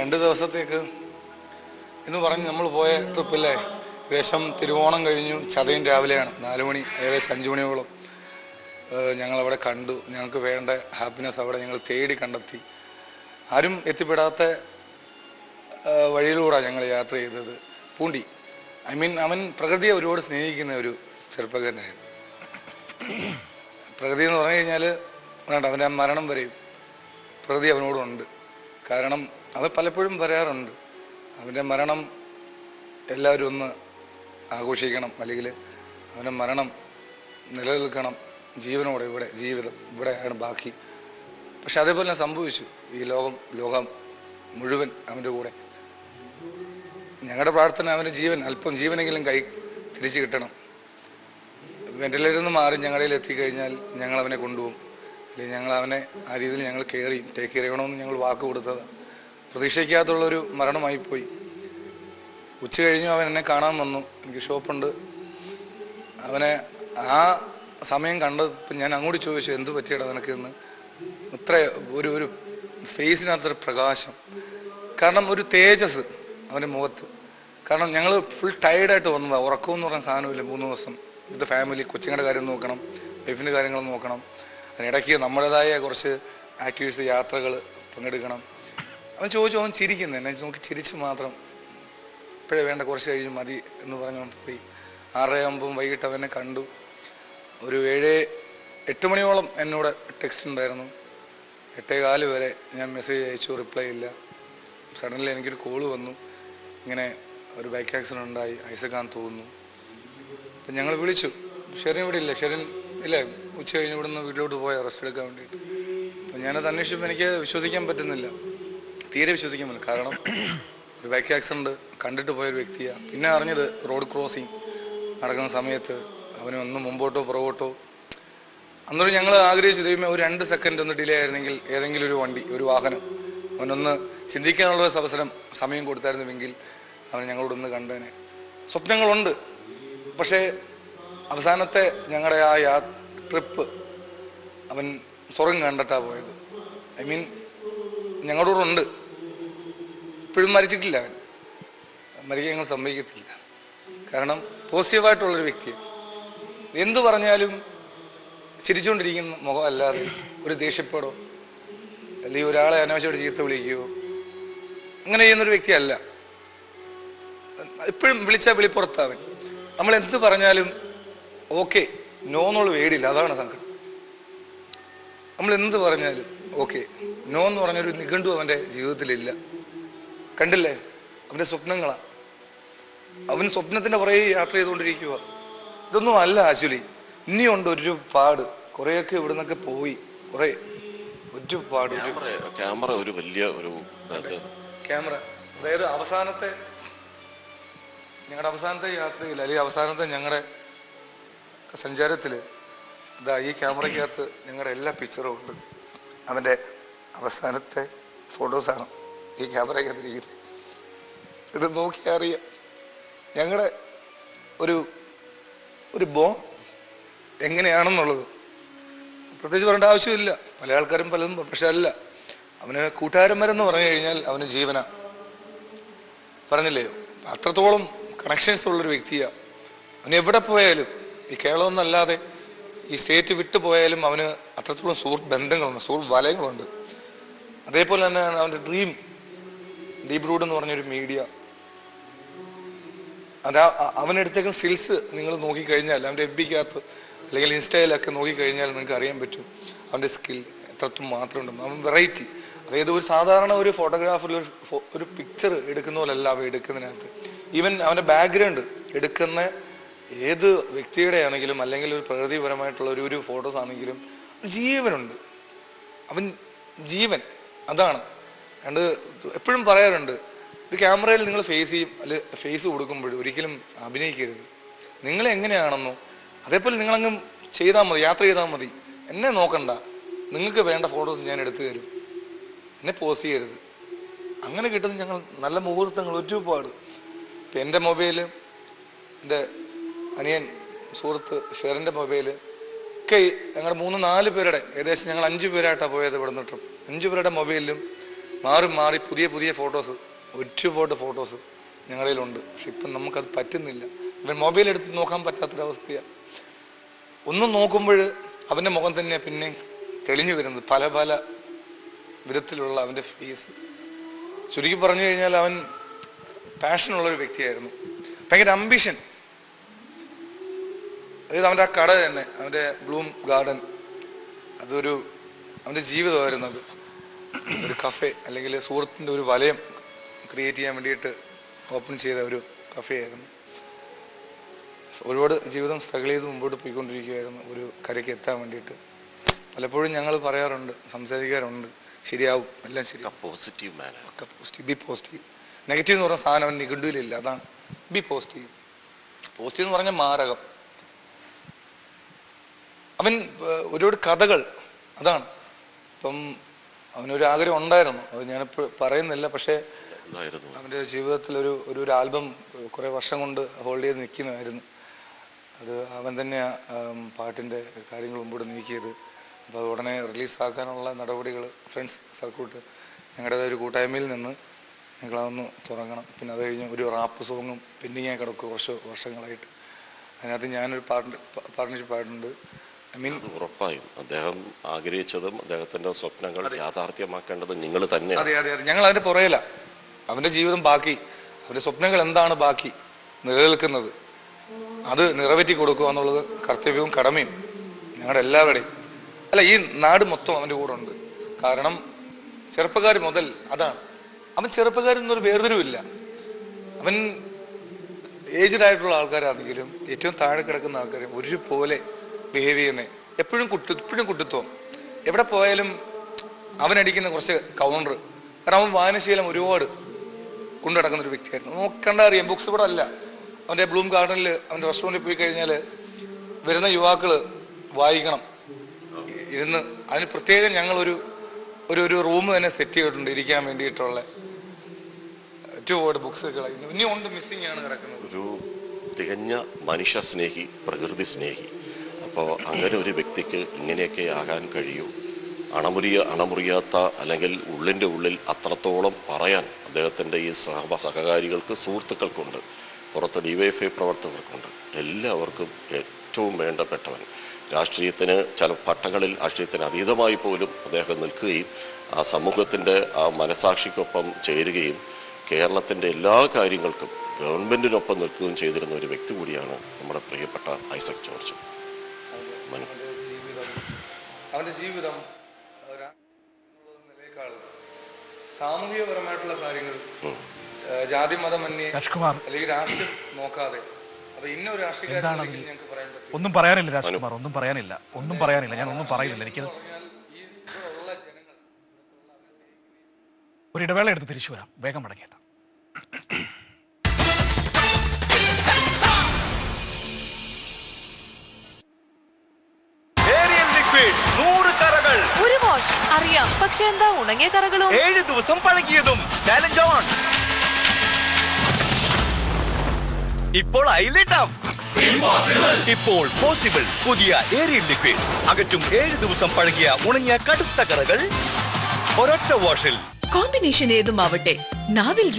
രണ്ട് ദിവസത്തേക്ക് എന്ന് പറഞ്ഞ് നമ്മൾ പോയ ട്രിപ്പില്ലേ ഏകദേശം തിരുവോണം കഴിഞ്ഞു ചതയും രാവിലെയാണ്. നാല് മണി ഏകദേശം അഞ്ച് മണിയോളം. ഞങ്ങളവിടെ കണ്ടു. ഞങ്ങൾക്ക് വേണ്ട ഹാപ്പിനെസ് അവിടെ ഞങ്ങൾ തേടി കണ്ടെത്തി. ആരും എത്തിപ്പെടാത്ത വഴിയിലൂടെ ഞങ്ങൾ യാത്ര ചെയ്തത് പൂണ്ടി. ഐ മീൻ അവൻ പ്രകൃതിയെ ഒരുപാട് സ്നേഹിക്കുന്ന ഒരു ചെറുപ്പക്കാരനായിരുന്നു. പ്രകൃതി എന്ന് പറഞ്ഞു കഴിഞ്ഞാൽ അവന്റെ മരണം വരെയും പ്രകൃതി അവനോടുണ്ട്. കാരണം അവൻ പലപ്പോഴും പറയാറുണ്ട്. അവന്റെ മരണം എല്ലാവരും ഒന്ന് ആഘോഷിക്കണം. അല്ലെങ്കിൽ അവന്റെ മരണം നിലനിൽക്കണം. ജീവനോടെ ഇവിടെ ജീവിതം ഇവിടെയാണ് ബാക്കി. പക്ഷെ അതേപോലെ സംഭവിച്ചു. ഈ ലോകം ലോകം മുഴുവൻ അവന്റെ കൂടെ. ഞങ്ങളുടെ പ്രാർത്ഥന അവന്റെ ജീവൻ അല്പം ജീവനെങ്കിലും കൈ തിരിച്ചു കിട്ടണം. വെന്റിലേറ്ററിൽ നിന്ന് മാറി ഞങ്ങളുടെ എത്തിക്കഴിഞ്ഞാൽ ഞങ്ങൾ അവനെ കൊണ്ടുപോകും. അല്ലെങ്കിൽ ഞങ്ങൾ അവനെ ആ രീതിയിൽ ഞങ്ങൾ കയറി ചെയ്യണമെന്ന് ഞങ്ങൾ വാക്ക് കൊടുത്തത് പ്രതീക്ഷിക്കാത്തുള്ളൊരു മരണമായിപ്പോയി ഉച്ച കഴിഞ്ഞു അവൻ എന്നെ കാണാൻ വന്നു. എനിക്ക് ഷോപ്പുണ്ട്. അവനെ ആ സമയം കണ്ടപ്പോൾ ഞാൻ അങ്ങോട്ട് ചോദിച്ചു എന്ത് പറ്റിയടാ നിനക്ക് എന്ന് ഇത്ര ഒരു ഒരു ഫേസിനകത്തൊരു പ്രകാശം. കാരണം ഒരു തേജസ് അവന്റെ മുഖത്ത്. കാരണം ഞങ്ങൾ ഫുൾ ടയർഡായിട്ട് വന്നതാണ് ഉറക്കം എന്ന് പറഞ്ഞ സാധനമില്ല മൂന്ന് ദിവസം. ഇത് ഫാമിലി കൊച്ചിങ്ങളുടെ കാര്യം നോക്കണം വൈഫിന്റെ കാര്യങ്ങൾ നോക്കണം. അതിനിടയ്ക്ക് നമ്മുടേതായ കുറച്ച് ആക്ടിവിറ്റീസ് യാത്രകൾ പങ്കെടുക്കണം. അവൻ ചോദിച്ചു അവൻ ചിരിക്കുന്നു. എന്നെ നോക്കി ചിരിച്ച് മാത്രം. ഇപ്പോഴേ വേണ്ട കുറച്ച് കഴിഞ്ഞ് മതി എന്ന് പറഞ്ഞുകൊണ്ട് പോയി. ആറരയാകുമ്പം വൈകിട്ട് അവനെ കണ്ടു. ഒരു ഏഴ് എട്ട് മണിയോളം എന്നോട് ടെക്സ്റ്റ് ഉണ്ടായിരുന്നു. എട്ടേകാൽ വരെ ഞാൻ മെസ്സേജ് അയച്ചു റിപ്ലൈ ഇല്ല. സഡൻലി എനിക്കൊരു കോൾ വന്നു. ഇങ്ങനെ ഒരു ബൈക്ക് ആക്സിഡന്റ് ഉണ്ടായി. ഐസക്കാൻ തോന്നുന്നു. അപ്പം ഞങ്ങൾ വിളിച്ചു. ഷെറിൻ ഇവിടെ ഇല്ല. ഷെറിൻ ഇല്ല. ഉച്ച കഴിഞ്ഞ് ഇവിടുന്ന് വീട്ടിലോട്ട് പോയി റെസ്റ്റ് എടുക്കാൻ വേണ്ടിയിട്ട്. അപ്പം ഞാനത് അന്വേഷിച്ചപ്പോൾ എനിക്ക് വിശ്വസിക്കാൻ പറ്റുന്നില്ല. തീരെ വിശ്വസിക്കാൻ പറ്റില്ല. കാരണം ഒരു ബൈക്ക് ആക്സിഡന്റ് കണ്ടിട്ട് പോയൊരു വ്യക്തിയാണ് പിന്നെ അറിഞ്ഞത് റോഡ് ക്രോസിങ് നടക്കുന്ന സമയത്ത് അവന് ഒന്ന് മുമ്പോട്ടോ പുറകോട്ടോ. അന്നൊരു ഞങ്ങൾ ആഗ്രഹിച്ചു ദൈവമേ ഒരു രണ്ട് സെക്കൻഡ് ഒന്ന് ഡിലേ ആയിരുന്നെങ്കിൽ ഏതെങ്കിലും ഒരു വണ്ടി ഒരു വാഹനം. അവനൊന്ന് ചിന്തിക്കാനുള്ള ഒരു അവസരം സമയം കൊടുത്തായിരുന്നുവെങ്കിൽ അവൻ ഞങ്ങളോടൊന്ന് കണ്ടേനെ. സ്വപ്നങ്ങളുണ്ട്. പക്ഷേ അവസാനത്തെ ഞങ്ങളുടെ ആ യാ ട്രിപ്പ് അവൻ സ്വർഗം കണ്ടിട്ടാണ് പോയത്. ഐ മീൻ ഞങ്ങളോടുണ്ട്. ഇപ്പോഴും മരിച്ചിട്ടില്ല അവൻ. മരിക്കാൻ ഞങ്ങൾ സമ്മതിക്കത്തില്ല. കാരണം പോസിറ്റീവായിട്ടുള്ളൊരു വ്യക്തിയാണ് എന്തു പറഞ്ഞാലും ചിരിച്ചുകൊണ്ടിരിക്കുന്ന മുഖം അല്ലാതെ ഒരു ദേഷ്യപ്പെടോ അല്ലെങ്കിൽ ഒരാളെ അനാവശ്യമായിട്ട് ചീത്ത വിളിക്കുകയോ അങ്ങനെ ചെയ്യുന്നൊരു വ്യക്തിയല്ല. ഇപ്പോഴും വിളിച്ചാൽ വിളിപ്പുറത്താവൻ നമ്മൾ എന്ത് പറഞ്ഞാലും ഓക്കെ നോ എന്നുള്ള വേടില്ല. അതാണ് സങ്കടം. നമ്മൾ എന്ത് പറഞ്ഞാലും ഓക്കെ നോ എന്ന് പറഞ്ഞൊരു നിഘണ്ടു അവന്റെ ജീവിതത്തിലില്ല. കണ്ടില്ലേ? അവന്റെ സ്വപ്നങ്ങളാണ് അവൻ സ്വപ്നത്തിന്റെ പുറകെ യാത്ര ചെയ്തുകൊണ്ടിരിക്കുക ഇതൊന്നും അല്ല ആക്ച്വലി. ഇനിയുണ്ട് ഒരുപാട്. കുറേയൊക്കെ ഇവിടെ നിന്നൊക്കെ പോയി. കുറേ. ഒരുപാട്. ഒരു ക്യാമറ ക്യാമറ ഒരു വലിയ ഒരു ക്യാമറ. അതായത് അവസാനത്തെ ഞങ്ങളുടെ അവസാനത്തെ യാത്രയിൽ അല്ലെങ്കിൽ അവസാനത്തെ ഞങ്ങളുടെ സഞ്ചാരത്തിൽ ഇതാ ഈ ക്യാമറയ്ക്കകത്ത് ഞങ്ങളുടെ എല്ലാ പിക്ചറും ഉണ്ട്. അവന്റെ അവസാനത്തെ ഫോട്ടോസാണ് ഈ ക്യാമറയ്ക്കകത്ത് ഇരിക്കുന്നത് ഇത് നോക്കിയാൽ അറിയാം ഞങ്ങളുടെ ഒരു ഒരു ബോ എങ്ങനെയാണെന്നുള്ളത്. പ്രത്യേകിച്ച് പറയേണ്ട ആവശ്യമില്ല. പല ആൾക്കാരും പലതും. പക്ഷെ അല്ല. അവന് കൂട്ടുകാരന്മാരെന്ന് പറഞ്ഞു കഴിഞ്ഞാൽ അവന് ജീവന. പറഞ്ഞില്ലയോ? അത്രത്തോളം കണക്ഷൻസ് ഉള്ളൊരു വ്യക്തിയാണ് അവൻ എവിടെ പോയാലും ഈ കേരളമെന്നല്ലാതെ ഈ സ്റ്റേറ്റ് വിട്ടു പോയാലും അവന് അത്രത്തോളം സുഹൃത്ത് ബന്ധങ്ങളുണ്ട് സുഹൃത്ത് വലയങ്ങളുണ്ട്. അതേപോലെ തന്നെയാണ് അവന്റെ ഡ്രീം ഡീപ് റൂഡ് എന്ന് പറഞ്ഞൊരു മീഡിയ. അതിന്റെ അവനെടുത്തേക്കുന്ന സ്കിൽസ് നിങ്ങൾ നോക്കിക്കഴിഞ്ഞാൽ അവന്റെ എഫ് ബിക്കകത്ത് അല്ലെങ്കിൽ ഇൻസ്റ്റയിലൊക്കെ നോക്കിക്കഴിഞ്ഞാൽ നിങ്ങൾക്ക് അറിയാൻ പറ്റും അവന്റെ സ്കിൽ എത്രത്തും മാത്രമുണ്ട്. അവൻ വെറൈറ്റി അതായത് ഒരു സാധാരണ ഒരു ഫോട്ടോഗ്രാഫറിൽ ഒരു ഒരു പിക്ചർ എടുക്കുന്ന പോലല്ല അവ എടുക്കുന്നതിനകത്ത്. ഈവൻ അവന്റെ ബാക്ക്ഗ്രൗണ്ട് എടുക്കുന്ന ഏത് വ്യക്തിയുടെ ആണെങ്കിലും അല്ലെങ്കിൽ ഒരു പ്രകൃതിപരമായിട്ടുള്ള ഒരു ഒരു ഫോട്ടോസ് ആണെങ്കിലും ജീവനുണ്ട്. അവൻ ജീവൻ. അതാണ് രണ്ട് എപ്പോഴും പറയാറുണ്ട് ഒരു ക്യാമറയിൽ നിങ്ങൾ ഫേസ് ചെയ്യും അല്ലെ ഫേസ് കൊടുക്കുമ്പോൾ ഒരിക്കലും അഭിനയിക്കരുത്. നിങ്ങൾ എങ്ങനെയാണെന്നോ അതേപോലെ നിങ്ങളങ്ങ് ചെയ്താൽ മതി യാത്ര ചെയ്താൽ മതി എന്നെ നോക്കണ്ട. നിങ്ങൾക്ക് വേണ്ട ഫോട്ടോസ് ഞാൻ എടുത്തു തരും. എന്നെ പോസ് ചെയ്യരുത്. അങ്ങനെ കിട്ടുന്ന ഞങ്ങൾ നല്ല മുഹൂർത്തങ്ങൾ ഒരുപാട്. ഇപ്പം എന്റെ മൊബൈൽ എന്റെ അനിയൻ സുഹൃത്ത് ഷെറിന്റെ മൊബൈൽ ഒക്കെ ഞങ്ങളുടെ മൂന്ന് നാല് പേരുടെ ഏകദേശം ഞങ്ങൾ അഞ്ച് പേരായിട്ടാണ് പോയത് ഇവിടെ നിന്ന് ട്രിപ്പ് അഞ്ച് പേരുടെ മൊബൈലിലും മാറി മാറി പുതിയ പുതിയ ഫോട്ടോസ് ഒരുപാട് ഫോട്ടോസ് ഞങ്ങളുടെ കയ്യിലുണ്ട് പക്ഷെ ഇപ്പം നമുക്കത് പറ്റുന്നില്ല. ഇവൻ മൊബൈൽ എടുത്ത് നോക്കാൻ പറ്റാത്തൊരവസ്ഥയാണ് ഒന്നും നോക്കുമ്പോൾ അവന്റെ മുഖം തന്നെ പിന്നെ തെളിഞ്ഞു വരുന്നത്. പല പല വിധത്തിലുള്ള അവന്റെ ഫേസ് ചുരുക്കി പറഞ്ഞു കഴിഞ്ഞാൽ അവൻ പാഷനുള്ളൊരു വ്യക്തിയായിരുന്നു. ഭയങ്കര അംബിഷൻ അതായത് അവന്റെ ആ കട തന്നെ അവന്റെ ബ്ലൂം ഗാർഡൻ അതൊരു അവന്റെ ജീവിതമായിരുന്നു അത്. ഒരു കഫേ അല്ലെങ്കിൽ സുഹൃത്തിന്റെ ഒരു വലയം ക്രിയേറ്റ് ചെയ്യാൻ വേണ്ടിയിട്ട് ഓപ്പൺ ചെയ്ത ഒരു കഫേ ആയിരുന്നു. ഒരുപാട് ജീവിതം സ്ട്രഗിൾ ചെയ്ത് മുമ്പോട്ട് പോയിക്കൊണ്ടിരിക്കുകയായിരുന്നു ഒരു കരയ്ക്ക് എത്താൻ വേണ്ടിയിട്ട്. പലപ്പോഴും ഞങ്ങൾ പറയാറുണ്ട് സംസാരിക്കാറുണ്ട് ശരിയാവും എല്ലാം ശരി. പോസിറ്റീവ് ഒക്കെ പോസിറ്റീവ് ബി പോസിറ്റീവ് നെഗറ്റീവ് എന്ന് പറഞ്ഞ സാധനം നിഘണ്ടുവിലില്ല അതാണ്. ബി പോസിറ്റീവ് പോസിറ്റീവ് എന്ന് പറഞ്ഞാൽ മാരകം. അവൻ ഒരുപാട് കഥകൾ അതാണ്. ഇപ്പം അവനൊരു ആഗ്രഹം ഉണ്ടായിരുന്നു. അത് ഞാനിപ്പോൾ പറയുന്നില്ല. പക്ഷേ അവന്റെ ജീവിതത്തിൽ ഒരു ഒരു ഒരു ആൽബം കുറേ വർഷം കൊണ്ട് ഹോൾഡ് ചെയ്ത് നിൽക്കുന്നതായിരുന്നു. അത് അവൻ തന്നെ പാട്ടിന്റെ കാര്യങ്ങൾ മുമ്പോട്ട് നീക്കിയത്. അപ്പോൾ അത് ഉടനെ റിലീസാക്കാനുള്ള നടപടികൾ ഫ്രണ്ട്സ് സർക്യൂട്ട് ഞങ്ങളുടെ ഒരു കൂട്ടായ്മയിൽ നിന്ന് ഞങ്ങളതൊന്ന് തുടങ്ങണം. പിന്നെ അത് കഴിഞ്ഞ് ഒരു റാപ്പ് സോങ്ങും പെൻഡിങ്ങായി കിടക്കും കുറച്ച് വർഷങ്ങളായിട്ട്. അതിനകത്ത് ഞാനൊരു പാർട്ട് പാർട്ട്ണർഷിപ്പ് ആയിട്ടുണ്ട് ഐ മീൻ അത് ഉറപ്പായും. അദ്ദേഹം ആഗ്രഹിച്ചതും അദ്ദേഹത്തിന്റെ സ്വപ്നങ്ങൾ യാഥാർത്ഥ്യമാക്കേണ്ടത് നിങ്ങൾ തന്നെ അതെ അതെ അതെ. ഞങ്ങൾ അതിന്റെ പുറയില്ല അവന്റെ ജീവിതം ബാക്കി. അവന്റെ സ്വപ്നങ്ങൾ എന്താണ് ബാക്കി? നിലനിൽക്കുന്നത്. അത് നിറവേറ്റി കൊടുക്കുക എന്നുള്ളത് കർത്തവ്യവും കടമയും ഞങ്ങളുടെ എല്ലാവരുടെയും. അല്ല ഈ നാട് മൊത്തം അവന്റെ കൂടെ ഉണ്ട്. കാരണം ചെറുപ്പക്കാർ മുതൽ അതാണ്. അവൻ ചെറുപ്പക്കാരെന്നൊരു വേർതിരിവില്ല. അവൻ ഏജ്ഡ് ആയിട്ടുള്ള ആൾക്കാരാണെങ്കിലും ഏറ്റവും താഴെ കിടക്കുന്ന ആൾക്കാരും ഒരുപോലെ ബിഹേവ് ചെയ്യുന്നത് എപ്പോഴും കുട്ടി എപ്പോഴും കുട്ടിത്വം. എവിടെ പോയാലും അവനടിക്കുന്ന കുറച്ച് കൗണ്ടർ കാരണം അവൻ വായനശീലം ഒരുപാട് കൊണ്ടു നടക്കുന്ന ഒരു വ്യക്തിയായിരുന്നു. നോക്കണ്ട അറിയാം ബുക്സ് ഇവിടെ അല്ല. അവന്റെ ബ്ലൂം ഗാർഡനിൽ അവന്റെ റെസ്റ്റോറന്റിൽ പോയി കഴിഞ്ഞാൽ വരുന്ന യുവാക്കൾ വായിക്കണം. ഇരുന്ന് അതിന് പ്രത്യേകം ഞങ്ങളൊരു ഒരു ഒരു റൂം തന്നെ സെറ്റ് ചെയ്തിട്ടുണ്ട് ഇരിക്കാൻ വേണ്ടിയിട്ടുള്ള. ഇനി ഉണ്ട് മിസ്സിങ് ആണ് കിടക്കുന്നത്. ഒരു തികഞ്ഞ മനുഷ്യ സ്നേഹി പ്രകൃതി സ്നേഹി. അപ്പോൾ അങ്ങനെ ഒരു വ്യക്തിക്ക് ഇങ്ങനെയൊക്കെ ആകാൻ കഴിയൂ. അണമുറിയ അണമുറിയാത്ത അല്ലെങ്കിൽ ഉള്ളിന്റെ ഉള്ളിൽ അത്രത്തോളം പറയാൻ അദ്ദേഹത്തിന്റെ ഈ സഹ സഹകാരികൾക്ക് സുഹൃത്തുക്കൾക്കുണ്ട്. പുറത്ത് ഡിവൈഎഫ്ഐ പ്രവർത്തകർക്കുണ്ട്. എല്ലാവർക്കും ഏറ്റവും വേണ്ടപ്പെട്ടവൻ. രാഷ്ട്രീയത്തിന് ചില ഘട്ടങ്ങളിൽ രാഷ്ട്രീയത്തിന് അതീതമായി പോലും അദ്ദേഹം നിൽക്കുകയും ആ സമൂഹത്തിന്റെ ആ മനസാക്ഷിക്കൊപ്പം ചേരുകയും കേരളത്തിന്റെ എല്ലാ കാര്യങ്ങൾക്കും ഗവൺമെന്റിനൊപ്പം നിൽക്കുകയും ചെയ്തിരുന്ന ഒരു വ്യക്തി കൂടിയാണ് നമ്മുടെ പ്രിയപ്പെട്ട ഐസക് ജോർജ്. അവന്റെ ജീവിതം. അവന്റെ ജീവിതം ഒരാ- എന്നുള്ളത് നിലയേക്കാൾ സാമൂഹികപരമായിട്ടുള്ള കാര്യങ്ങൾ ജാതി മതമന്യേ രാജ്കുമാർ. അല്ലെങ്കിൽ രാഷ്ട്രീയം നോക്കാതെ. ഒന്നും പറയാനില്ല രാജ്കുമാർ ഒന്നും പറയാനില്ല. ഒന്നും പറയാനില്ല. ഞാൻ ഒന്നും പറയുന്നില്ല. എനിക്ക് ഒരു ഇടവേള എടുത്ത് തിരിച്ചു വരാം. വേഗം മടങ്ങിയെത്താം. അറിയാം. പക്ഷെ എന്താ ഉണങ്ങിയ കറകളും? ഏഴ് ദിവസം പഴകിയതും. ചാലഞ്ച് ഓൺ ഇപ്പോൾ ഇപ്പോൾ പോസിബിൾ പുതിയ ഏരിയൽ ലിക്വിഡ് അകറ്റും ഏഴ് ദിവസം പഴകിയ ഉണങ്ങിയ കടുത്ത കറകൾ. ഒരൊറ്റ വാഷിൽ കോമ്പിനേഷൻ ഏതുമാവട്ടെ? നാവിൽ രുചി